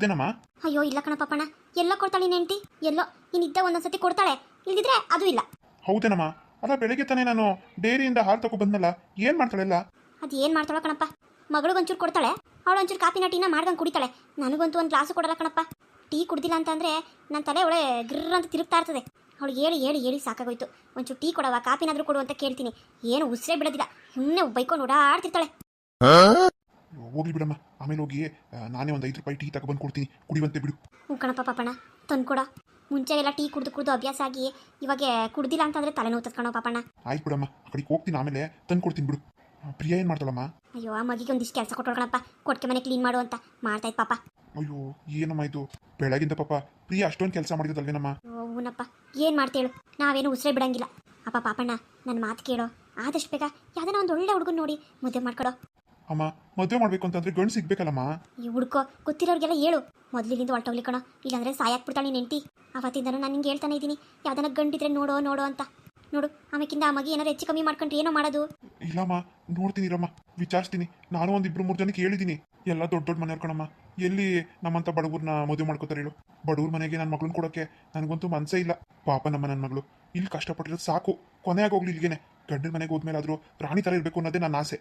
ಕುಡ್ದೇನಮ್ಮ ಅಯ್ಯೋ ಇಲ್ಲ ಕಣ ಪಾಪಣ ಎಲ್ಲ ಕೊಡ್ತಾಳೆ ನೆಂಟಿ ಎಲ್ಲೋ ಇನ್ನಿದ್ದ ಒಂದೊಂದ್ಸತಿ ಕೊಡ್ತಾಳೆ. ಇಲ್ದಿದ್ರೆ ಅದು ಇಲ್ಲ. ಹೌದೇನಮ್ಮ? ಅಲ್ಲ ಬೆಳಗ್ಗೆ ತಾನೇ ನಾನು ಡೈರಿಯಿಂದ ಹಾಲು ತಗೊ ಬಂದಲ್ಲ ಏನು ಮಾಡ್ತಾಳೆಲ್ಲ ಅದು ಏನು ಮಾಡ್ತಾಳ ಕಣಪ್ಪ. ಒಂಚೂರು ಕೊಡ್ತಾಳೆ. ಅವಳು ಒಂಚೂರು ಕಾಫಿ ಟೀನ ಮಾಡ್ಕೊಂಡು ಕುಡಿತಾಳೆ. ನನಗಂತೂ ಒಂದು ಗ್ಲಾಸು ಕೊಡಲ್ಲ ಕಣಪ್ಪ. ಟೀ ಕುಡ್ದಿಲ್ಲ ಅಂತಂದ್ರೆ ನನ್ನ ತಲೆ ಒಳ್ಳೆ ಗ್ರರ್ ಅಂತ ತಿರುಗ್ತಾ ಇರ್ತದೆ. ಅವಳು ಹೇಳಿ ಹೇಳಿ ಹೇಳಿ ಸಾಕಾಗೋಯ್ತು. ಒಂಚೂರು ಟೀ ಕೊಡವ ಕಾಫಿನಾದ್ರೂ ಕೊಡು ಅಂತ ಕೇಳ್ತೀನಿ. ಏನು ಉಸಿರೇ ಬಿಡೋದಿಲ್ಲ. ಸುಮ್ಮನೆ ಬೈಕೊಂಡು ಓಡಾಡ್ತಿರ್ತಾಳೆ. ಹೋಗ್ಲಿ ಬಿಡಮ್ಮ. ಆಮೇಲೆ ಹೋಗಿ ನಾನೇ ಒಂದು ಐದು ರೂಪಾಯಿ ಟೀ ತಗೊಬಂದು ಕೊಡ್ತೀನಿ. ಕುಡಿಯುವಂತೆ ಬಿಡು. ಹ್ಞೂ ಕಣಪ್ಪ ಪಾಪಣ್ಣ ತಂದ್ಕೊಡ ಮುಂಚೆ ಎಲ್ಲ ಟೀ ಕುಡಿದು ಕುಡಿದು ಅಭ್ಯಾಸ ಆಗಿ ಇವಾಗ ಕುಡ್ದಿಲ್ಲ ಅಂತಂದ್ರೆ ತಲೆನೋವು ಕಣೋ ಪಾಪಣ್ಣ. ಆಯ್ತು ಬಿಡಮ್ಮ ಆ ಕಡೆಗೆ ಹೋಗ್ತೀನಿ ಆಮೇಲೆ ತಂದು ಕೊಡ್ತೀನಿ ಬಿಡು. ಪ್ರಿಯಾ ಏನು ಮಾಡ್ತಾಳಮ್ಮ? ಅಯ್ಯೋ ಆ ಮಗಿಗೆ ಒಂದಿಷ್ಟು ಕೆಲಸ ಕೊಟ್ಟೋಳ್ಕಣಪ್ಪ ಕೊಟ್ಕೆ ಮನೆ ಕ್ಲೀನ್ ಮಾಡು ಅಂತ ಮಾಡ್ತಾಯ್ತು ಪಾಪ. ಅಯ್ಯೋ ಏನಮ್ಮ ಇದು? ಬೆಳಗಿಂದ ಪಾಪ ಪ್ರಿಯಾ ಅಷ್ಟೊಂದು ಕೆಲಸ ಓ ಹೂನಪ್ಪ ಏನು ಮಾಡ್ತೇಳು? ನಾವೇನು ಉಸಿರೇ ಬಿಡಂಗಿಲ್ಲ. ಅಪ್ಪ ಪಾಪಣ್ಣ ನನ್ನ ಮಾತು ಕೇಳೋ. ಆದಷ್ಟು ಬೇಗ ಯಾವ್ದಾನ ಒಂದು ಒಳ್ಳೆ ಹುಡುಗನ ನೋಡಿ ಮದುವೆ ಮಾಡ್ಕೊಡೋ. ಅಮ್ಮ ಮದುವೆ ಮಾಡ್ಬೇಕು ಅಂತಂದ್ರೆ ಗಂಡು ಸಿಗ್ಬೇಕಲ್ಲಮ್ಮ? ಈ ಹುಡ್ಕೋ ಗೊತ್ತಿರೋರಿಗೆಲ್ಲ ಹೇಳು. ಮೊದಲಿನಿಂದ ಹೊರಟೋಗ್ಲಿ ಕಣ. ಇಲ್ಲಾಂದ್ರೆ ಸಾಯಾಕ್ಬಿಡ್ತಾಳೆ ನೀನು ನೆಂಟಿ ಅವತ್ತಿಂದನೂ ನಾನು ನಿಂಗೆ ಹೇಳ್ತಾನೆ ಇದ್ದೀನಿ ಯಾವ್ದನ ಗಂಡಿದ್ರೆ ನೋಡೋ ನೋಡೋ ಅಂತ. ನೋಡು ಆಮೇಕಿಂದ ಆ ಮಗಿ ಏನಾರು ಹೆಚ್ಚು ಕಮ್ಮಿ ಮಾಡ್ಕೊಂಡ್ರೆ ಏನೋ ಮಾಡೋದು. ಇಲ್ಲಮ್ಮ ನೋಡ್ತೀನಿ ಇರಮ್ಮ. ವಿಚಾರಿಸ್ತೀನಿ. ನಾನು ಒಂದು ಇಬ್ರು ಮೂರು ಜನಕ್ಕೆ ಹೇಳಿದ್ದೀನಿ. ಎಲ್ಲ ದೊಡ್ಡ ದೊಡ್ಡ ಮನೆ ಕಣಮ್ಮ. ಎಲ್ಲಿ ನಮ್ಮಂತ ಬಡವ್ರನ್ನ ಮದುವೆ ಮಾಡ್ಕೋತಾರೆ ಹೇಳು. ಬಡವ್ರ ಮನೆಗೆ ನನ್ನ ಮಗಳನ್ನ ಕೊಡೋಕೆ ನನಗಂತೂ ಮನಸ್ಸೇ ಇಲ್ಲ. ಪಾಪ ನಮ್ಮ ನನ್ನ ಮಗಳು. ಇಲ್ಲಿ ಕಷ್ಟಪಟ್ಟಿರೋದು ಸಾಕು. ಕೊನೆಯಾಗಿ ಹೋಗ್ಲಿ ಇಲ್ಲಿಗೇನೆ ಗಂಡನ ಮನೆಗೆ ಹೋದ್ಮೇಲಾದ್ರೂ ರಾಣಿ ಥರ ಇರಬೇಕು ಅನ್ನೋದೇ ನನ್ನ ಆಸೆ.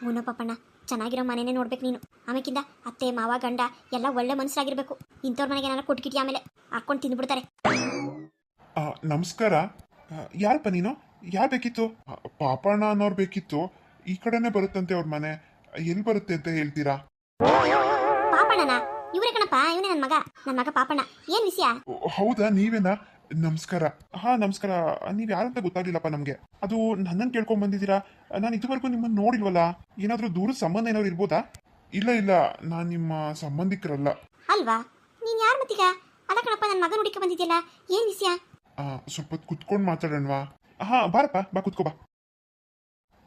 ಹೂನೋ ಪಾಪಣ್ಣ ಚೆನ್ನಾಗಿರೋ ಮನೆನೇ ನೋಡ್ಬೇಕು ನೀನು. ಆಮೇಕಿಂದ ಅತ್ತೆ ಮಾವ ಗಂಡ ಎಲ್ಲ ಒಳ್ಳೆ ಮನಸ್ಸಾಗಿರ್ಬೇಕು. ಇಂಥವ್ರ ಮನೆಗೆ ಏನಾರ ಕೊಟ್ಕಿಟಿ ಆಮೇಲೆ ಹಾಕೊಂಡು ತಿಂದ್ಬಿಡ್ತಾರೆ. ಆ, ನಮಸ್ಕಾರ. ಯಾರಪ್ಪ ನೀನು? ಯಾರು ಬೇಕಿತ್ತು? ಆ, ಪಾಪಣ್ಣ ಅನ್ನೋರು ಬೇಕಿತ್ತು. ಈ ಕಡೆನೇ ಬರುತ್ತಂತೆ ಅವ್ರ ಮನೆ. ಎಲ್ಲಿ ಬರುತ್ತೆ ಅಂತ ಹೇಳ್ತೀರಾ? ಪಾಪಣ್ಣನ? ಇವ್ರೇ ಕಣಪ್ಪ ಇವನೇ ನನ್ನ ಮಗ. ನನ್ನ ಮಗ ಪಾಪಣ್ಣ. ಏನ್ ವಿಷಯ? ಓ, ಹೌದಾ ನೀವೇನಾ? ನಮಸ್ಕಾರ. ಹಾ ನಮಸ್ಕಾರ. ನೀವು ಯಾರಂತ ಗೊತ್ತಾಗ್ಲಿಲ್ಲಪ್ಪ ನಮಗೆ. ಅದು ನನ್ನನ್ನು ಕೇಳ್ಕೊಂಡ್ ಬಂದಿದ್ದೀರಾ? ನಾನು ಇದುವರೆಗೂ ನಿಮ್ಮನ್ನ ನೋಡಿಲ್ವಲ್ಲ? ಏನಾದರೂ ದೂರ ಸಂಬಂಧ ಏನಾದ್ರು ಇರ್ಬೋದಾ? ಇಲ್ಲ ಇಲ್ಲ. ನಾನು ನಿಮ್ಮ ಸಂಬಂಧಿಕರಲ್ಲ. ಅಲ್ವಾ? ನೀನ್ ಯಾರ ಮತ್ತೀಗ? ಅಲ್ಲ ಕಣಪ್ಪ ನನ್ನ ಮಗ ಹುಡುಕಿ ಬಂದಿದ್ಯಲ್ಲ. ಏನ್ ವಿಷಯ? ಆ, ಸ್ವಲ್ಪ ಹೊತ್ತು ಕುತ್ಕೊಂಡು ಮಾತಾಡೋಣವಾ? ಹಾ ಬಾರಪ್ಪ. ಬಾ ಕುತ್ಕೋ ಬಾ.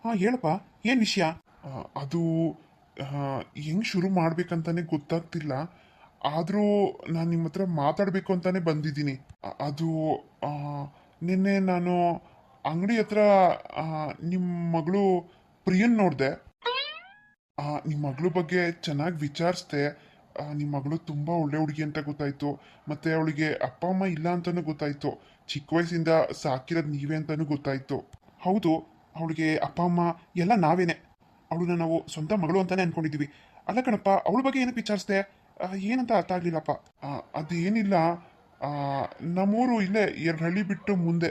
ಹಾ ಹೇಳಪ್ಪ. ಏನ್ ವಿಷಯ? ಆ, ಅದು ಆ, ಹೆಂಗ್ ಶುರು ಮಾಡ್ಬೇಕಂತಾನೆ ಗೊತ್ತಾಗ್ತಿಲ್ಲ. ಆದರೂ ನಾನು ನಿಮ್ಮ ಹತ್ರ ಮಾತಾಡಬೇಕು ಅಂತಾನೆ ಬಂದಿದ್ದೀನಿ. ಅದು ನಿನ್ನೆ ನಾನು ಅಂಗಡಿ ಹತ್ರ ನಿಮ್ಮ ಮಗಳು ಪ್ರಿಯನ್ ನೋಡಿದೆ. ನಿಮ್ಮ ಮಗಳ ಬಗ್ಗೆ ಚೆನ್ನಾಗಿ ವಿಚಾರಿಸ್ದೆ. ನಿಮ್ಮ ಮಗಳು ತುಂಬ ಒಳ್ಳೆ ಹುಡುಗಿ ಅಂತ ಗೊತ್ತಾಯಿತು. ಮತ್ತೆ ಅವಳಿಗೆ ಅಪ್ಪ, ಅಮ್ಮ ಇಲ್ಲ ಅಂತಲೂ ಗೊತ್ತಾಯಿತು. ಚಿಕ್ಕ ವಯಸ್ಸಿಂದ ಸಾಕಿರೋದು ನೀವೇ ಅಂತಲೂ ಗೊತ್ತಾಯಿತು. ಹೌದು, ಅವಳಿಗೆ ಅಪ್ಪ, ಅಮ್ಮ ಎಲ್ಲ ನಾವೇನೆ. ಅವಳನ್ನ ನಾವು ಸ್ವಂತ ಮಗಳು ಅಂತಾನೆ ಅನ್ಕೊಂಡಿದ್ವಿ. ಅಲ್ಲ ಕಣಪ್ಪ, ಅವಳ ಬಗ್ಗೆ ಏನಕ್ಕೆ ವಿಚಾರಿಸ್ದೆ? ಏನಂತ ಅರ್ಥ ಆಗಲಿಲ್ಲಪ್ಪ? ಅದೇನಿಲ್ಲ. ನಮ್ಮೂರು ಇಲ್ಲೇ ಎರಡು ಹಳ್ಳಿ ಬಿಟ್ಟು ಮುಂದೆ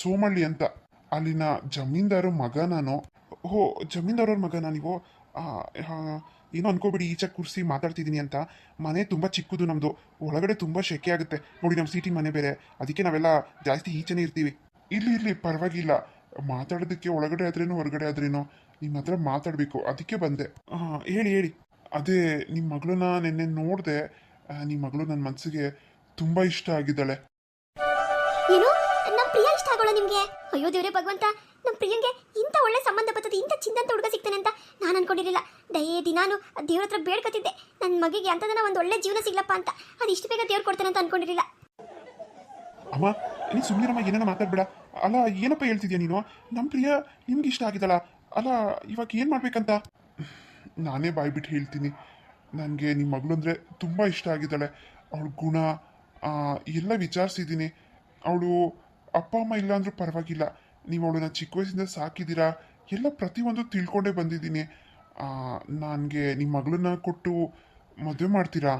ಸೋಮಳ್ಳಿ ಅಂತ. ಅಲ್ಲಿನ ಜಮೀನ್ದಾರ ಮಗ ನಾನು. ಓ ಜಮೀನ್ದಾರವ್ರ ಮಗ ನೀವು? ಏನೋ ಅನ್ಕೋಬೇಡಿ, ಈಚೆ ಕೂರಿಸಿ ಮಾತಾಡ್ತಿದ್ದೀನಿ ಅಂತ. ಮನೆ ತುಂಬ ಚಿಕ್ಕದು ನಮ್ಮದು ಒಳಗಡೆ ತುಂಬ ಶೆಕೆ ಆಗುತ್ತೆ. ನೋಡಿ, ನಮ್ಮ ಸಿಟಿ ಮನೆ ಬೇರೆ. ಅದಕ್ಕೆ ನಾವೆಲ್ಲ ಜಾಸ್ತಿ ಈಚೆನೇ ಇರ್ತೀವಿ. ಇಲ್ಲಿ ಇಲ್ಲಿ ಪರವಾಗಿಲ್ಲ. ಮಾತಾಡೋದಕ್ಕೆ ಒಳಗಡೆ ಆದ್ರೇನು, ಹೊರಗಡೆ ಆದ್ರೇನೋ? ನಿಮ್ಮ ಹತ್ರ ಮಾತಾಡಬೇಕು. ಅದಕ್ಕೆ ಬಂದೆ. ಹಾಂ ಹೇಳಿ ಹೇಳಿ. ಅದೇ ನಿಮ್ಮ ಮಗಳನ್ನ ನಿನ್ನೆ ನೋಡಿದೆ ನಿಮ್ಮ ಮಗಳು ನನ್ನ ಮನಸ್ಸಿಗೆ ತುಂಬ ಇಷ್ಟ ಆಗಿದ್ದಾಳೆ. ಏನು? ನಮ್ಮ ಪ್ರಿಯ ಇಷ್ಟ ಆಗೋಳ ನಿಮಗೆ? ಅಯ್ಯೋ ದೇವರೇ ಭಗವಂತ ನಮ್ಮ ಪ್ರಿಯಂಗೆ ಇಂಥ ಒಳ್ಳೆ ಸಂಬಂಧ ಬರ್ತದೆ ಇಂಥ ಚಿಂದಂತ ಹುಡುಗ ಸಿಗ್ತಾನೆ ಅಂತ ನಾನು ಅನ್ಕೊಂಡಿರಲಿಲ್ಲ. ದಯೇ ದಿನಾನು ದೇವ್ರ ಹತ್ರ ಬೇಡ್ಕತ್ತಿದ್ದೆ ನನ್ನ ಮಗಿಗೆ ಅಂತದನ್ನ ಒಂದು ಒಳ್ಳೆ ಜೀವನ ಸಿಗ್ಲಪ್ಪ ಅಂತ. ಅದು ಇಷ್ಟು ಬೇಗ ದೇವ್ರು ಕೊಡ್ತಾನೆ ಅಂತ ಅನ್ಕೊಂಡಿರಲಿಲ್ಲ. ಅಮ್ಮ ನೀನು ಸುಮ್ಮನಿರಮ್ಮ ಏನೇನೋ ಮಾತಾಡ್ಬೇಡ. ಅಲ್ಲ ಏನಪ್ಪ ಹೇಳ್ತಿದ್ಯಾ ನೀನು? ನಮ್ಮ ಪ್ರಿಯ ನಿಮ್ಗೆ ಇಷ್ಟ ಆಗಿದಲ್ಲ ಅಲ್ಲ ಇವಾಗ ಏನು ಮಾಡ್ಬೇಕಂತ? ನಾನೇ ಬಾಯ್ಬಿಟ್ಟು ಹೇಳ್ತೀನಿ. ನನಗೆ ನಿಮ್ಮ ಮಗಳು ಅಂದರೆ ತುಂಬ ಇಷ್ಟ ಆಗಿದ್ದಾಳೆ. ಅವಳ ಗುಣ ಎಲ್ಲ ವಿಚಾರಿಸಿದ್ದೀನಿ. ಅವಳು ಅಪ್ಪ, ಅಮ್ಮ ಇಲ್ಲ ಅಂದರೂ ಪರವಾಗಿಲ್ಲ. ನೀವು ಅವಳನ್ನ ಚಿಕ್ಕ ವಯಸ್ಸಿಂದ ಸಾಕಿದ್ದೀರಾ? ಎಲ್ಲ ಪ್ರತಿಯೊಂದು ತಿಳ್ಕೊಂಡೇ ಬಂದಿದ್ದೀನಿ. ನನಗೆ ನಿಮ್ಮ ಮಗಳನ್ನ ಕೊಟ್ಟು ಮದುವೆ ಮಾಡ್ತೀರಾ?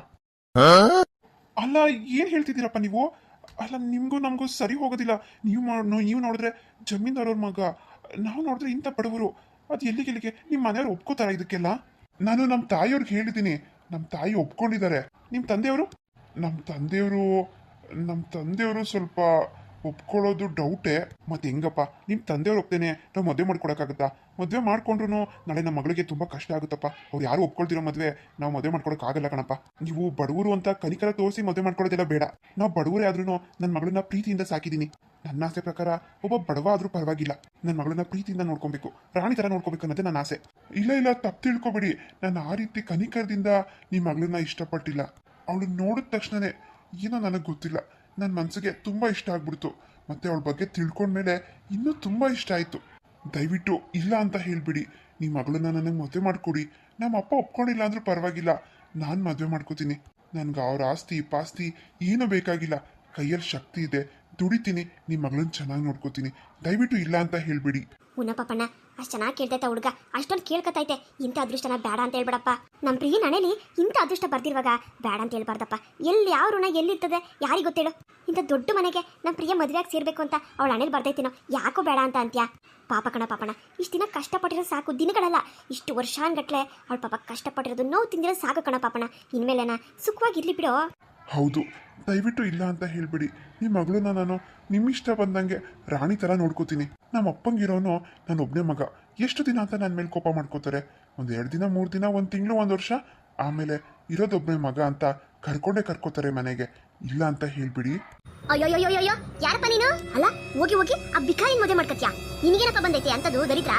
ಅಲ್ಲ, ಏನು ಹೇಳ್ತಿದ್ದೀರಪ್ಪ ನೀವು? ಅಲ್ಲ, ನಿಮಗೂ ನಮಗೂ ಸರಿ ಹೋಗೋದಿಲ್ಲ. ನೀವು ನೀವು ನೋಡಿದ್ರೆ ಜಮೀನ್ದಾರವ್ರ ಮಗ. ನಾವು ನೋಡಿದ್ರೆ ಇಂಥ ಬಡವರು. ಅದು ಎಲ್ಲಿಗೆಲ್ಲಿಗೆ ಎಲ್ಲಿಗೆ? ನಿಮ್ಮ ಮನೆಯವ್ರು ಒಪ್ಕೋತಾರ ಇದಕ್ಕೆಲ್ಲ? ನಾನು ನಮ್ಮ ತಾಯಿಯವ್ರಿಗೆ ಹೇಳಿದ್ದೀನಿ ನಮ್ಮ ತಾಯಿ ಒಪ್ಕೊಂಡಿದ್ದಾರೆ. ನಿಮ್ಮ ತಂದೆಯವರು? ನಮ್ಮ ತಂದೆಯವರು ನಮ್ಮ ತಂದೆಯವರು ಸ್ವಲ್ಪ ಒಪ್ಕೊಳ್ಳೋದು ಡೌಟೇ. ಮತ್ತೆ ಹೆಂಗಪ್ಪ? ನಿಮ್ಮ ತಂದೆಯವ್ರು ಒಪ್ತೇನೆ. ನಾವು ಮದುವೆ ಮಾಡ್ಕೊಡೋಕ್ಕಾಗುತ್ತಾ? ಮದುವೆ ಮಾಡ್ಕೊಂಡ್ರು ನಾಳೆ ನಮ್ಮ ಮಗಳಿಗೆ ತುಂಬ ಕಷ್ಟ ಆಗುತ್ತಪ್ಪ. ಅವ್ರು ಯಾರು ಒಪ್ಕೊಳ್ತಿರೋ ಮದುವೆ ನಾವು ಮದುವೆ ಮಾಡ್ಕೊಡೋಕ್ಕಾಗಲ್ಲ ಕಣಪ್ಪ. ನೀವು ಬಡವರು ಅಂತ ಕನಿಕರ ತೋರಿಸಿ ಮದುವೆ ಮಾಡ್ಕೊಳ್ಳೋದೆಲ್ಲ ಬೇಡ. ನಾವು ಬಡವರೇ ಆದ್ರೂ ನನ್ನ ಮಗಳನ್ನ ಪ್ರೀತಿಯಿಂದ ಸಾಕಿದ್ದೀನಿ ನನ್ನ ಆಸೆ ಪ್ರಕಾರ ಒಬ್ಬ ಬಡವ ಆದ್ರೂ ಪರವಾಗಿಲ್ಲ. ನನ್ನ ಮಗಳನ್ನ ಪ್ರೀತಿಯಿಂದ ನೋಡ್ಕೊಬೇಕು, ರಾಣಿ ತರ ನೋಡ್ಕೋಬೇಕು ಅನ್ನೋದೇ ನನ್ನ ಆಸೆ. ಇಲ್ಲ ಇಲ್ಲ, ತಪ್ಪು ತಿಳ್ಕೊಬೇಡಿ. ನಾನು ಆ ರೀತಿ ಕನಿಕರದಿಂದ ನಿಮ್ಮ ಮಗಳನ್ನ ಇಷ್ಟಪಟ್ಟಿಲ್ಲ. ಅವಳು ನೋಡಿದ ತಕ್ಷಣನೇ ಏನೋ ನನಗೆ ಗೊತ್ತಿಲ್ಲ. ನನ್ನ ಮನಸ್ಸಿಗೆ ತುಂಬ ಇಷ್ಟ ಆಗ್ಬಿಡ್ತು. ಮತ್ತೆ ಅವಳ ಬಗ್ಗೆ ತಿಳ್ಕೊಂಡ್ಮೇಲೆ ಇನ್ನೂ ತುಂಬ ಇಷ್ಟ ಆಯಿತು. ದಯವಿಟ್ಟು ಇಲ್ಲ ಅಂತ ಹೇಳಿಬಿಡಿ. ನಿಮ್ಮ ಮಗಳನ್ನ ನನಗೆ ಮದುವೆ ಮಾಡ್ಕೊಡಿ. ನಮ್ಮ ಅಪ್ಪ ಒಪ್ಕೊಂಡಿಲ್ಲ ಅಂದ್ರೂ ಪರವಾಗಿಲ್ಲ. ನಾನು ಮದುವೆ ಮಾಡ್ಕೋತೀನಿ. ನನಗೆ ಅವ್ರ ಆಸ್ತಿ, ಪಾಸ್ತಿ ಏನೂ ಬೇಕಾಗಿಲ್ಲ. ಕೈಯಲ್ಲಿ ಶಕ್ತಿ ಇದೆ. ದುಡಿತೀನಿ. ನಿಮ್ಮ ಮಗಳನ್ನ ಚೆನ್ನಾಗಿ ನೋಡ್ಕೋತೀನಿ. ದಯವಿಟ್ಟು ಇಲ್ಲ ಅಂತ ಹೇಳ್ಬಿಡಿ. ಉನ್ನ ಪಾಪಣ್ಣ ಅಷ್ಟು ಚೆನ್ನಾಗಿ ಕೇಳ್ತೈತೆ ಹುಡುಗ. ಅಷ್ಟೊಂದು ಕೇಳ್ಕೊತೈತೆ. ಇಂಥ ಅದೃಷ್ಟನ ಬೇಡ ಅಂತ ಹೇಳ್ಬಿಡಪ್ಪ. ನಮ್ಮ ಪ್ರಿಯ ನನೇಲಿ ಇಂಥ ಅದೃಷ್ಟ ಬರ್ದಿರುವಾಗ ಬೇಡ ಅಂತ ಹೇಳ್ಬಾರ್ದಪ್ಪ. ಎಲ್ಲಿ ಯಾವ ಋಣ ಎಲ್ಲಿರ್ತದೆ? ಯಾರಿಗೆ ಗೊತ್ತೇಳು? ಇಂಥ ದೊಡ್ಡ ಮನೆಗೆ ನಮ್ಮ ಪ್ರಿಯ ಮದುವೆಯಾಗಿ ಸೇರ್ಬೇಕು ಅಂತ ಅವಳ ಹಣೆಲಿ ಬರ್ದೈತಿನೋ? ಯಾಕೋ ಬೇಡ ಅಂತ ಅಂತ್ಯಾ? ಪಾಪ ಕಣ ಪಾಪಣ ಇಷ್ಟು ದಿನ ಕಷ್ಟಪಟ್ಟಿರೋ ಸಾಕು. ದಿನಗಳಲ್ಲ. ಇಷ್ಟು ವರ್ಷಾನ್ಗಟ್ಲೆ ಅವಳ ಪಾಪ ಕಷ್ಟಪಟ್ಟಿರೋದು ನೋವು ತಿಂದಿರೋ ಸಾಕು ಕಣ ಪಾಪಣ ಸುಖವಾಗಿ ಸುಖವಾಗಿರ್ಲಿ ಬಿಡೋ. ಹೌದು ದಯವಿಟ್ಟು ಇಲ್ಲ ಅಂತ ಹೇಳ್ಬಿಡಿ. ನಿಮ್ಮ ಮಗಳನ್ನ ನಾನು ನಿಮ್ಮಿಷ್ಟ ಬಂದಂಗೆ ರಾಣಿ ಥರ ನೋಡ್ಕೋತೀನಿ. ನಮ್ಮ ಅಪ್ಪಂಗಿರೋನು ನಾನು ಒಬ್ಬನೇ ಮಗ. ಎಷ್ಟು ದಿನ ಅಂತ ನನ್ನ ಮೇಲೆ ಕೋಪ ಮಾಡ್ಕೋತಾರೆ? ಒಂದು ಎರಡು ದಿನ ಮೂರು ದಿನ ಒಂದು ತಿಂಗಳು ಒಂದು ವರ್ಷ? ಆಮೇಲೆ ಇರೋದೊಬ್ಬನೇ ಮಗ ಅಂತ ಕರ್ಕೊಂಡೇ ಕರ್ಕೋತಾರೆ ಮನೆಗೆ. ಇಲ್ಲ ಅಂತ ಹೇಳ್ಬಿಡಿ. ಅಯ್ಯೋಯ್ಯೋಯ್ಯೋ ಯಾರಪ್ಪ ನೀನು? ಅಲ್ಲ ಹೋಗಿ ಹೋಗಿ ಆ ಬಿಕಾರಿ ಮದುವೆ ಮಾಡ್ಕತ್ಯಾ? ನಿನಗೇನಪ್ಪ ಬಂದೈತಿ ಅಂತದು ದರಿದ್ರ?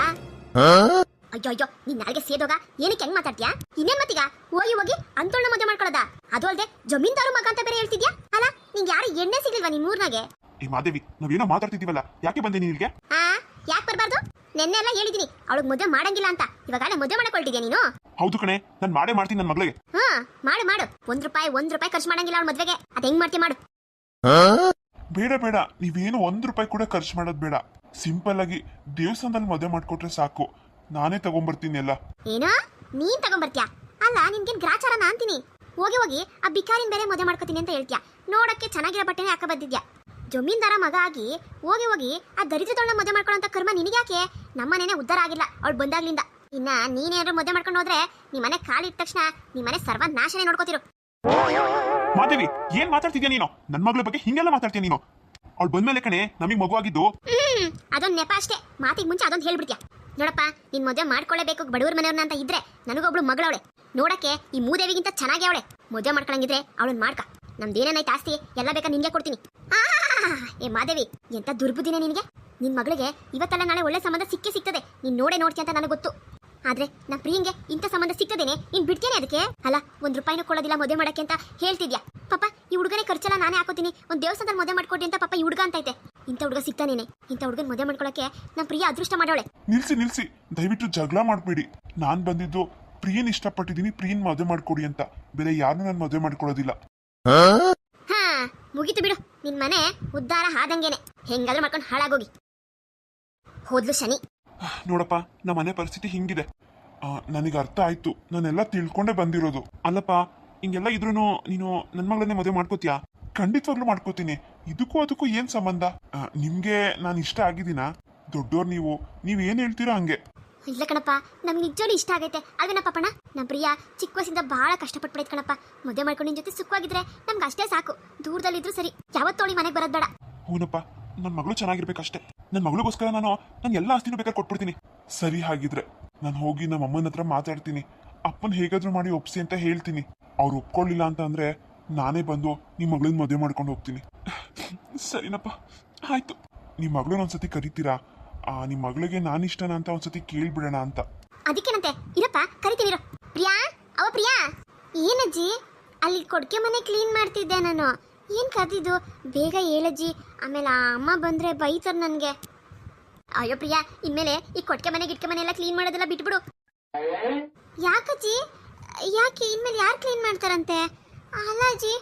ಅಯ್ಯೋ ಅಯ್ಯೋ ನೀನ್ ನಾಲ್ಗೆ ಸೇದೋಗ? ಏನಕ್ಕೆ ಹೆಂಗ್ ಮಾತಾಡ್ತೀಯಾ? ಇನ್ನೇನ್ ಮತ್ತೀಗ? ಹೋಗಿ ಹೋಗಿ ಅಂತೋಳ್ನ ಮದುವೆ ಮಾಡ್ಕೊಳ್ಳೋದ? ಅದು ಅಲ್ದೆ ಜಮೀನ್ದಾರು ಮಗ ಅಂತ ಬೇರೆ ಹೇಳ್ತಿದ್ಯಾ? ಅಲ್ಲ ನಿಂಗೆ ಯಾರು ಎಣ್ಣೆ ಸಿಗ್ಲಿಲ್ವಾ ನಿನ್ ಮೂರ್ನಾಗೆ ಈ ಮಾದೇವಿ ನಾವೇನೋ ಮಾತಾಡ್ತಿದ್ದೀವಲ್ಲ ಯಾಕೆ ಬಂದೆ ನಿನಗೆ ಆ ಯಾಕೆ ಬರಬಾರ್ದು? ನೆನ್ನೆ ಎಲ್ಲ ಹೇಳಿದೀನಿ ಅವಳಿಗೆ ಮದುವೆ ಮಾಡಂಗಿಲ್ಲ ಅಂತ. ಇವಾಗಲೇ ಮದುವೆ ಮಾಡ್ಕೊಳ್ತಿದ್ಯಾ ನೀನು? ಹೌದು ಕಣೆ ನಾನು ಮಾಡೇ ಮಾಡ್ತೀನಿ ನನ್ನ ಮಗಳಿಗೆ. ಹಾ ಮಾಡು ಮಾಡು. ಒಂದ್ ರೂಪಾಯಿ ಒಂದ್ ರೂಪಾಯಿ ಖರ್ಚು ಮಾಡಂಗಿಲ್ಲ ಅವಳ ಮದ್ವೆಗೆ. ಅದ್ ಹೆಂಗ್ ಮಾಡ್ತಿ ಮಾಡು. ಬೇಡ ಬೇಡ. ನೀವೇನು ಒಂದ್ ರೂಪಾಯಿ ಕೂಡ ಖರ್ಚು ಮಾಡೋದು ಬೇಡ. ಸಿಂಪಲ್ ಆಗಿ ದೇವಸ್ಥಾನದಲ್ಲಿ ಮದುವೆ ಮಾಡ್ಕೊಟ್ರೆ ಸಾಕು. ನಾನೇ ತಗೊಂಬರ್ತೀನಿ ಎಲ್ಲ ಏನೋ? ನೀನ್ ತಗೊಂಬರ್ತ್ಯಾ? ಅಲ್ಲ ನಿನ್ಗೇನ್ ಗ್ರಾಚಾರನ ಅಂತೀನಿ. ಹೋಗಿ ಹೋಗಿ ಆ ಬಿಕಾರಿನ ಬೇರೆ ಮದುವೆ ಮಾಡ್ಕೋತೀನಿ ಅಂತ ಹೇಳ್ತ್ಯಾ. ನೋಡಕ್ಕೆ ಚೆನ್ನಾಗಿರೋ ಬಟ್ಟೆನೇ ಹಾಕ ಬಂದಿದ್ಯಾ. ಜಮೀನ್ದಾರ ಮಗ ಆಗಿ ಹೋಗಿ ಹೋಗಿ ಆ ದರಿದ್ರದೊಳ್ಳ ಮದುವೆ ಮಾಡ್ಕೊಳ್ಳೋಂಥ ಕರ್ಮ ನಿನಗ್ಯಾಕೆ? ನಮ್ಮನೇನೆ ಉದ್ಧಾರ ಆಗಿಲ್ಲ ಅವಳು ಬಂದಾಗ್ಲಿಂದ. ಇನ್ನ ನೀನೇನಾದ್ರು ಮದುವೆ ಮಾಡ್ಕೊಂಡು ಹೋದ್ರೆ ನಿಮ್ಮನೆ ಕಾಲಿಟ್ಟ ತಕ್ಷಣ ನಿಮ್ಮನೆ ಸರ್ವ ನಾಶನೇ ನೋಡ್ಕೋತಿರು. ಮಾಧವಿ ಏನ್ ಮಾತಾಡ್ತಿದ್ಯಾ ನೀನು? ನನ್ ಮಗಳ ಬಗ್ಗೆ ಹಿಂಗೆಲ್ಲ ಮಾತಾಡ್ತೀಯ ನೀನು? ಅವಳು ಬಂದ್ಮೇಲೆ ಕಣೆ ನಮಗೆ ಮಗುವಾಗಿದ್ದು. ಅದೊಂದ್ ನೆಪ ಅಷ್ಟೇ. ಮಾತಿಗೆ ಮುಂಚೆ ಅದೊಂದು ಹೇಳ್ಬಿಡ್ತ್ಯಾ. ನೋಡಪ್ಪ, ನಿನ್ ಮದುವೆ ಮಾಡ್ಕೊಳ್ಳೇಬೇಕು ಬಡವ್ರ ಮನೆಯವ್ರನ್ನ ಅಂತ ಇದ್ರೆ ನನಗೊಬ್ಳು ಮಗಳವಳೆ. ನೋಡಕ್ಕೆ ಈ ಮೂದೇವಿಗಿಂತ ಚೆನ್ನಾಗಿ ಅವಳೆ. ಮದುವೆ ಮಾಡ್ಕೊಳಂಗಿದ್ರೆ ಅವಳನ್ನ ಮಾಡ್ಕ. ನಮ್ದೇನೇನೈತೆ ಆಸ್ತಿ, ಎಲ್ಲ ಬೇಕಾ ನಿನ್ಗೆ ಕೊಡ್ತೀನಿ. ಏ ಮಾದೇವಿ, ಎಂತ ದುರ್ಬುದ್ದಿನ ನಿನಗೆ? ನಿನ್ ಮಗಳಿಗೆ ಇವತ್ತಲ್ಲ ನಾಳೆ ಒಳ್ಳೆ ಸಂಬಂಧ ಸಿಕ್ಕೇ ಸಿಗ್ತದೆ. ನೀನ್ ನೋಡೇ ನೋಡ್ತಿ ಅಂತ ನನಗೆ ಗೊತ್ತು. ಆದ್ರೆ ನಾ ಪ್ರಿಯಂಗೆ ಇಂಥ ಸಂಬಂಧ ಸಿಕ್ಕದೇನೆ ನೀನ್ ಬಿಡ್ತೇನೆ ಅದಕ್ಕೆ? ಅಲ್ಲ, ಒಂದ್ ರೂಪಾಯಿನೂ ಕೊಡೋದಿಲ್ಲ ಮದುವೆ ಮಾಡಕ್ಕೆ ಅಂತ ಹೇಳ್ತಿದ್ಯಾ? ಪಾಪ, ಈ ಹುಡುಗನೇ ಖರ್ಚೆಲ್ಲ ನಾನೇ ಹಾಕೋತೀನಿ. ಒಂದ್ ದೇವಸ್ಥಾನದಲ್ಲಿ ಮದುವೆ ಮಾಡ್ಕೊಡಿ ಅಂತ ಪಾಪ ಈ ಹುಡುಗ ಅಂತೈತೆ ಇಂಥ ಹುಡುಗ ಸಿಗ್ತಾನೇನೆ. ಇಂಥ ಹುಡುಗನ ಮದುವೆ ಮಾಡ್ಕೊಳಕ್ಕೆ ನಮ್ ಪ್ರಿಯ ಅದೃಷ್ಟ ಮಾಡೋಳೆ. ನಿಲ್ಸಿ ನಿಲ್ಸಿ. ದಯವಿಟ್ಟು ಜಗಳ ಮಾಡಬೇಡಿ. ನಾನು ಬಂದಿದ್ದು ಪ್ರಿಯನ್ ಇಷ್ಟಪಟ್ಟಿದ್ದೀನಿ ಪ್ರಿಯನ್ ಮದುವೆ ಮಾಡ್ಕೊಡಿ ಅಂತ. ಬೇರೆ ಯಾರನ್ನೂ ನಾನು ಮದುವೆ ಮಾಡ್ಕೊಳ್ಳೋದಿಲ್ಲ. ಹಾ ಮುಗೀತು ಬಿಡು. ನಿನ್ ಮನೆ ಉದ್ಧಾರ ಆದಂಗೇನೆ. ಹೆಂಗಾದ್ರೂ ಮಾಡ್ಕೊಂಡು ಹಾಳಾಗೋಗಿ. ಹೋದ್ಲು ಶನಿ. ನೋಡಪ್ಪ ನಮ್ಮ ಮನೆ ಪರಿಸ್ಥಿತಿ ಹಿಂಗಿದೆ. ನನಗೆ ಅರ್ಥ ಆಯ್ತು. ನಾನೆಲ್ಲ ತಿಳ್ಕೊಂಡೇ ಬಂದಿರೋದು. ಅಲ್ಲಪ್ಪ ಹಿಂಗೆಲ್ಲ ಇದ್ರೂ ನೀನು ನನ್ನ ಮಗಳನ್ನೇ ಮದುವೆ ಮಾಡ್ಕೋತೀಯಾ? ಖಂಡಿತವಾಗ್ಲೂ ಮಾಡ್ಕೋತೀನಿ. ಇದಕ್ಕೂ ಅದಕ್ಕೂ ಏನ್ ಸಂಬಂಧ? ನಿಮ್ಗೆ ನಾನು ಇಷ್ಟ ಆಗಿದ್ದೀನಾ? ದೊಡ್ಡೋರ್ ನೀವು. ನೀವ್ ಏನ್ ಹೇಳ್ತೀರೋ ಹಂಗೆ. ಇಲ್ಲ ಕಣಪ್ಪ ನಮ್ಗೆ ನಿಜವಾಗ್ಲೂ ಇಷ್ಟ ಆಗೈತೆ. ಅಲ್ವೇನ ಪಾಪಣ ನಮ್ಮ ಪ್ರಿಯ ಚಿಕ್ಕ ವಯಸ್ಸಿಂದ ಬಹಳ ಕಷ್ಟಪಟ್ಬಿಡೈತೆ ಕಣಪ್ಪ. ಮದುವೆ ಮಾಡ್ಕೊಂಡು ನಿನ್ ಜೊತೆ ಸುಖವಾಗಿದ್ರೆ ನಮ್ಗೆ ಅಷ್ಟೇ ಸಾಕು. ದೂರದಲ್ಲಿದ್ರು ಸರಿ. ಯಾವತ್ತೋಳಿ ಮನೆಗೆ ಬರೋದು ಬೇಡ. ಹೂನಪ್ಪ ನನ್ನ ಮಗಳು ಚೆನ್ನಾಗಿರ್ಬೇಕಷ್ಟೇ. ನನ್ನ ಮಗಳಿಗೋಸ್ಕರ ನಾನು ನಾನು ಎಲ್ಲ ಆಸ್ತಿನೂ ಬೇಕಾದ್ರೆ ಕೊಟ್ಬಿಡ್ತೀನಿ. ಸರಿ ಹಾಗಿದ್ರೆ ನಾನು ಹೋಗಿ ನಮ್ಮ ಅಮ್ಮನ ಹತ್ರ ಮಾತಾಡ್ತೀನಿ. ಅಪ್ಪನ ಹೇಗಾದ್ರೂ ಮಾಡಿ ಒಪ್ಸಿ ಅಂತ ಹೇಳ್ತೀನಿ. ಅವ್ರು ಒಪ್ಕೊಳ್ಳಿಲ್ಲ ಅಂತ ಅಂದ್ರೆ ನಾನೇ ಬಂದು ನಿಮ್ಮ ಮಗಳನ್ನ ಮದುವೆ ಮಾಡ್ಕೊಂಡು ಹೋಗ್ತೀನಿ. ಸರಿನಪ್ಪ ಆಯ್ತು. ನಿಮ್ಮ ಮಗಳನ್ನ ಒಂದ್ಸತಿ ಕರಿತೀರಾ? ಆ, ನಿಮ್ಮ ಮಗಳಿಗೆ ನಾನು ಇಷ್ಟನ ಅಂತ ಒಂದ್ಸತಿ ಕೇಳ್ಬಿಡೋಣ ಅಂತ. ಅದಕ್ಕೇನಂತೆ? ಇರಪ್ಪ ಕರಿತೀನಿ ಇರು. ಪ್ರಿಯಾ? ಅವ ಪ್ರಿಯಾ? ಏನಜ್ಜಿ? ಅಲ್ಲಿ ಕೊಡ್ಕೆ ಮನೆ ಕ್ಲೀನ್ ಮಾಡ್ತಿದ್ದೆ ನಾನು. ಏನ್ ಕರ್ದಿದ್ದು? ಬೇಗ ಹೇಳಜ್ಜಿ. ಆಮೇಲೆ ಆ ಅಮ್ಮ ಬಂದ್ರೆ ಬೈತಾರ ನನ್ಗೆ. ಅಯ್ಯೋ ಪ್ರಿಯಾ ಇನ್ಮೇಲೆ ಈ ಕೊಟ್ಕೆ ಮನೆ ಗಿಟ್ಕೆ ಮನೆ ಎಲ್ಲ ಕ್ಲೀನ್ ಮಾಡೋದೆಲ್ಲ ಬಿಟ್ಬಿಡು. ಯಾಕಜ್ಜಿ? ಯಾಕೆ? ಇನ್ಮೇಲೆ ಯಾರು ಕ್ಲೀನ್ ಮಾಡ್ತಾರಂತೆ? ಅಲ್ಲ ಅಜ್ಜಿ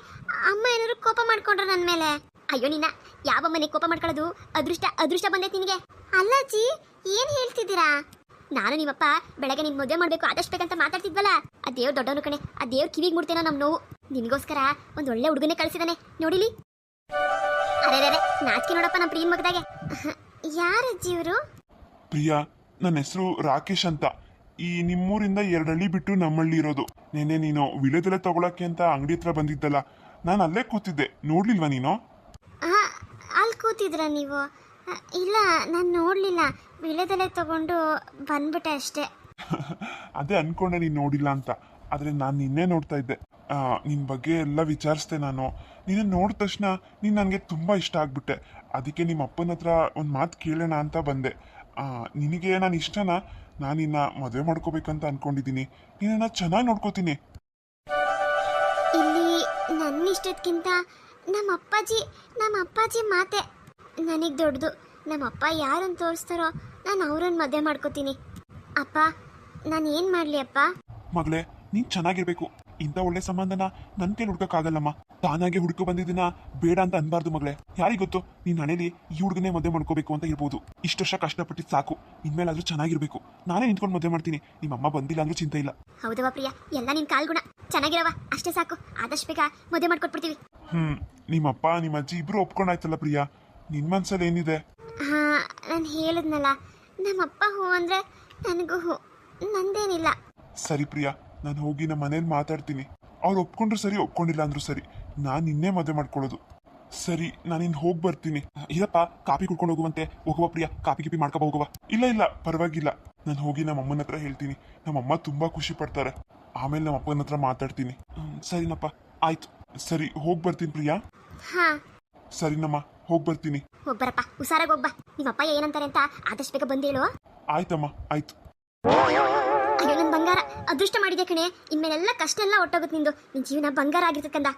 ಅಮ್ಮ ಏನಾದ್ರು ಕೋಪ ಮಾಡ್ಕೊಂಡ್ರ ನನ್ನ ಮೇಲೆ. ಅಯ್ಯೋ ನಿನ್ನ ಯಾವ ಮನೆ ಕೋಪ ಮಾಡ್ಕೊಳ್ಳೋದು? ಅದೃಷ್ಟ ಅದೃಷ್ಟ ಬಂದೈತೆ ನಿನಗೆ. ಅಲ್ಲಾಜಿ, ಏನು ಹೇಳ್ತಿದ್ದೀರಾ? ನಾನು ನಿಮ್ಮಪ್ಪ ಬೆಳಗ್ಗೆ ನಿನ್ ಮದುವೆ ಮಾಡ್ಬೇಕು, ಆದಷ್ಟು ಬೇಕಂತ ಮಾತಾಡ್ತಿದ್ವಲ್ಲ. ಆ ದೇವ್ರ ದೊಡ್ಡವನು ಕಣೆ, ಆ ದೇವ್ರ ಕಿವಿಗೆ ಮುಡ್ತೇನೋ ನಮ್ ನೋವು. ನಿನಗೋಸ್ಕರ ಒಂದ್ ಒಳ್ಳೆ ಹುಡುಗನೇ ಕಳ್ಸಿದಾನೆ. ನೋಡಿಲಿ? ಅರೇ ಅರೇ ನಾಚಿಕೆ ನೋಡಪ್ಪ ನಮ್ಮ ಪ್ರಿಯನ್ ಮಗದಾಗೆ. ಯಾರಜ್ಜಿ ಇವರು? ಪ್ರಿಯಾ ನನ್ನ ಹೆಸರು ರಾಕೇಶ್ ಅಂತ. ಈ ನಿಮ್ಮೂರಿಂದ ಎರಡಳ್ಳಿ ಬಿಟ್ಟು ನಮ್ಮಳ್ಳಿ ಇರೋದು ನೆನ್ನೆ ನೀನು ವಿಳೆದೆಲೆ ತಗೊಳಕ್ಕೆ ಅಂತ ಅಂಗಡಿ ಹತ್ರ ಬಂದಿದ್ದಲ್ಲ ನಾನು ಅಲ್ಲೇ ಕೂತಿದ್ದೆ. ನೋಡ್ಲಿಲ್ವಾ ನೀನು? ಅಲ್ಲಿ ಕೂತಿದ್ರ ನೀವು? ಇಲ್ಲ ನಾನು ನೋಡ್ಲಿಲ್ಲ. ವಿಳೆದೆಲೆ ತಗೊಂಡು ಬಂದ್ಬಿಟ್ಟೆ ಅಷ್ಟೇ. ಅದೇ ಅನ್ಕೊಂಡೆ ನೀನು ನೋಡಿಲ್ಲ ಅಂತ. ಆದ್ರೆ ನಾನು ನಿನ್ನೆ ನೋಡ್ತಾ ಇದ್ದೆ. ನಿನ್ನ ನಿನ್ ಬಗ್ಗೆ ಎಲ್ಲ ವಿಚಾರಿಸ್ದೆ ನಾನು. ನಿನ್ನ ನೋಡಿದ ತಕ್ಷಣ ನೀನು ನನಗೆ ತುಂಬಾ ಇಷ್ಟ ಆಗ್ಬಿಟ್ಟೆ. ಅದಕ್ಕೆ ನಿಮ್ಮ ಅಪ್ಪನ ಹತ್ರ ಒಂದು ಮಾತು ಕೇಳೋಣ ಅಂತ ಬಂದೆ. ನಿನಗೆ ನಾನು ಇಷ್ಟನಾ? ನಾನು ನಿನ್ನ ಮದುವೆ ಮಾಡ್ಕೋಬೇಕಂತ ಅನ್ಕೊಂಡಿದ್ದೀನಿ ನಿನ್ನ ಚೆನ್ನಾಗಿ ನೋಡ್ಕೋತೀನಿ. ಇಲ್ಲಿ ನನ್ನ ಇಷ್ಟಕ್ಕಿಂತ ನಮ್ಮ ಅಪ್ಪಾಜಿ ನಮ್ಮ ಅಪ್ಪಾಜಿ ಮಾತೆ ನನಗೆ ದೊಡ್ಡದು. ನಮ್ಮ ಅಪ್ಪ ಯಾರನ್ನು ತೋರಿಸ್ತಾರೋ ನಾನು ಅವ್ರನ್ನ ಮದುವೆ ಮಾಡ್ಕೋತೀನಿ. ಅಪ್ಪ ನಾನು ಏನು ಮಾಡಲಿ ಅಪ್ಪ? ಮಗಳೇ ನೀನು ಚೆನ್ನಾಗಿರ್ಬೇಕು. ಇಂಥ ಒಳ್ಳೆ ಸಂಬಂಧನ ನನ್ ಕೈಲಿ ಹುಡ್ಕಕ್ಕಾಗಲ್ಲಮ್ಮ. ತಾನಾಗೆ ಹುಡುಕ ಬಂದಿದ್ದನ್ನ ಬೇಡ ಅಂತ ಅನ್ಬಾರ್ದು ಮಗಳೇ. ಯಾರಿಗೊತ್ತು ನೀನ್ ಮನೇಲಿ ಈ ಹುಡುಗನೇ ಮದುವೆ ಮಾಡ್ಕೋಬೇಕು ಅಂತ ಇರ್ಬೋದು. ಇಷ್ಟು ವರ್ಷ ಕಷ್ಟಪಟ್ಟಿದ್ ಸಾಕು. ಇನ್ಮೇಲಾದ್ರೂ ಚೆನ್ನಾಗಿರ್ಬೇಕು. ನಾನೇ ನಿಂತ್ಕೊಂಡು ಮದುವೆ ಮಾಡ್ತೀನಿ. ನಿಮ್ಮ ಅಮ್ಮ ಬಂದಿಲ್ಲ ಅಂದ್ರೂ ಚಿಂತೆ ಇಲ್ಲ. ಹೌದವ ಪ್ರಿಯ. ಎಲ್ಲ ನಿನ್ ಕಾಲ್ಗುಣ ಚೆನ್ನಾಗಿರವ ಅಷ್ಟೇ ಸಾಕು. ಆದಷ್ಟು ಬೇಗ ಮದುವೆ ಮಾಡ್ಕೊಟ್ಬಿಡ್ತೀವಿ. ಹ್ಮ್. ನಿಮ್ಮಪ್ಪ ನಿಮ್ಮ ಅಜ್ಜಿ ಇಬ್ರು ಒಪ್ಕೊಂಡಾಯ್ತಲ್ಲ ಪ್ರಿಯಾ? ನಿನ್ ಮನ್ಸಲ್ಲಿ ಏನಿದೆ? ಹಾ ನಾನು ಹೇಳಿದ್ನಲ್ಲ. ನಮ್ಮಪ್ಪ ಹೂ ಅಂದ್ರೆ ನನಗೂ ಹೂ. ನಂದೇನಿಲ್ಲ. ಸರಿ ಪ್ರಿಯಾ. ನಾನು ಹೋಗಿ ನಮ್ಮ ಮನೇಲಿ ಮಾತಾಡ್ತೀನಿ. ಅವ್ರು ಒಪ್ಕೊಂಡ್ರು ಸರಿ ಒಪ್ಕೊಂಡಿಲ್ಲ ಅಂದ್ರು ಸರಿ. ನಾನು ನಿನ್ನೆ ಮದುವೆ ಮಾಡ್ಕೊಳ್ಳೋದು. ಸರಿ ನಾನು ಇನ್ನು ಹೋಗಿ ಬರ್ತೀನಿ. ಇಲ್ಲಪ್ಪ ಕಾಪಿ ಕುಡ್ಕೊಂಡು ಹೋಗುವಂತೆ. ಹೋಗುವ ಪ್ರಿಯಾ ಕಾಪಿ ಗಿಪಿ ಮಾಡ್ಕೊ ಹೋಗುವ. ಇಲ್ಲ ಇಲ್ಲ ಪರವಾಗಿಲ್ಲ. ನಾನು ಹೋಗಿ ನಮ್ಮ ಅಮ್ಮನ ಹತ್ರ ಹೇಳ್ತೀನಿ. ನಮ್ಮಮ್ಮ ತುಂಬಾ ಖುಷಿ ಪಡ್ತಾರೆ. ಆಮೇಲೆ ನಮ್ಮ ಅಪ್ಪನ ಹತ್ರ ಮಾತಾಡ್ತೀನಿ. ಸರಿನಪ್ಪ. ಆಯ್ತು. ಸರಿ ಹೋಗಿ ಬರ್ತೀನಿ ಪ್ರಿಯಾ. ಹಾ. ಸರಿನಮ್ಮ ಹೋಗಿ ಬರ್ತೀನಿ. ಹೋಗ್ಬರಪ್ಪ ಹುಷಾರಾಗಿ ಹೋಗ್ಬಾ ನಿಮ್ಮಪ್ಪ ಏನಂತಾರೆ ಅಂತ ಆದಷ್ಟು ಬೇಗ ಬಂದೇಳು ಆಯ್ತಮ್ಮ ಆಯ್ತು. ಅದೃಷ್ಟ ಮಾಡಿದೆ ಕಣೆ? ಇನ್ಮೇಲೆಲ್ಲ ಕಷ್ಟ ಎಲ್ಲ ಒಟ್ಟೋಗುತ್ತೆ ನಿಂದು. ನಿನ್ನ ಜೀವನ ಬಂಗಾರ ಆಗಿರ್ತಕ್ಕಂದ